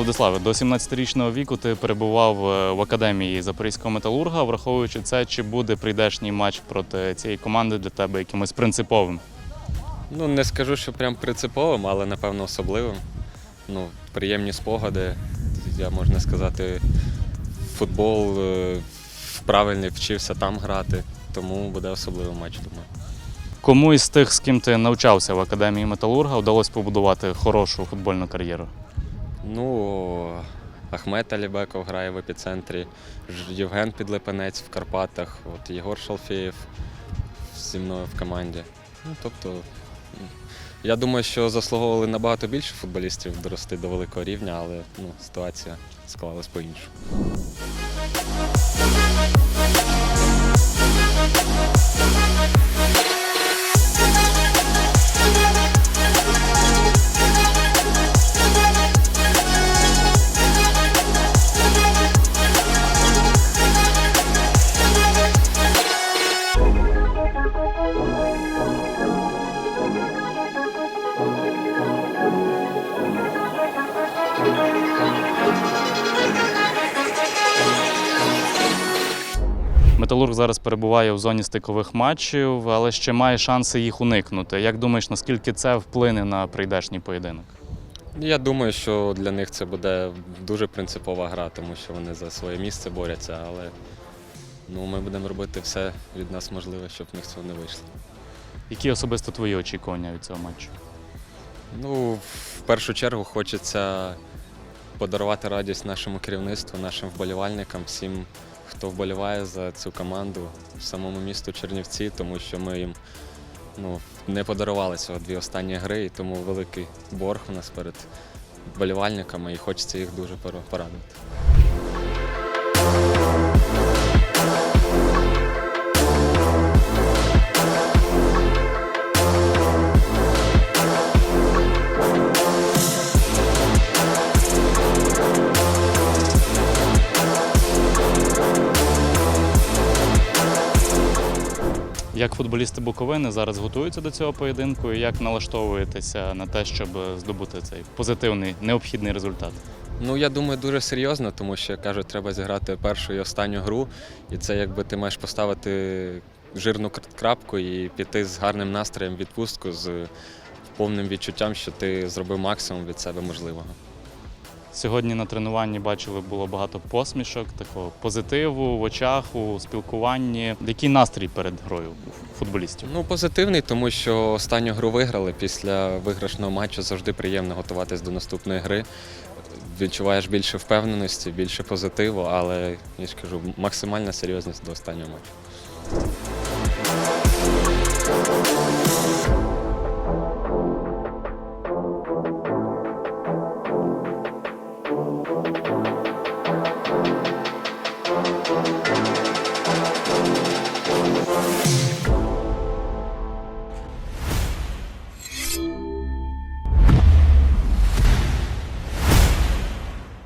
Владиславе, до 17-річного віку ти перебував е, в академії Запорізького металурга. Враховуючи це, чи буде прийдешній матч проти цієї команди для тебе якимось принциповим? Ну, не скажу, що прям принциповим, але напевно особливим. Ну, приємні спогади. Я можна сказати, футбол е, правильний вчився там грати, тому буде особливий матч, думаю. Кому із тих, з ким ти навчався в академії металурга, вдалося побудувати хорошу футбольну кар'єру? Ну, Ахмет Алібеков грає в епіцентрі, Євген Підлепенець в Карпатах, от Єгор Шалфєєв зі мною в команді. Ну, тобто, я думаю, що заслуговували набагато більше футболістів дорости до великого рівня, але ну, ситуація склалась по-іншому. Металург зараз перебуває в зоні стикових матчів, але ще має шанси їх уникнути. Як думаєш, наскільки це вплине на прийдешній поєдинок? Я думаю, що для них це буде дуже принципова гра, тому що вони за своє місце борються, але ну, ми будемо робити все від нас можливе, щоб в них цього не вийшло. Які особисто твої очікування від цього матчу? Ну, в першу чергу хочеться подарувати радість нашому керівництву, нашим вболівальникам, всім, хто вболіває за цю команду в самому місту Чернівці, тому що ми їм ну, не подарували цього дві останні гри, і тому великий борг у нас перед вболівальниками і хочеться їх дуже пора- порадувати. Як футболісти Буковини зараз готуються до цього поєдинку і як налаштовуєтеся на те, щоб здобути цей позитивний необхідний результат? Ну, я думаю, дуже серйозно, тому що кажуть, треба зіграти першу і останню гру. І це якби ти маєш поставити жирну крапку і піти з гарним настроєм відпустку, з повним відчуттям, що ти зробив максимум від себе можливого. Сьогодні на тренуванні бачили, було багато посмішок, такого позитиву в очах, у спілкуванні. Який настрій перед грою у футболістів? Ну, позитивний, тому що останню гру виграли. Після виграшного матчу завжди приємно готуватись до наступної гри. Відчуваєш більше впевненості, більше позитиву, але я ж кажу, максимальна серйозність до останнього матчу.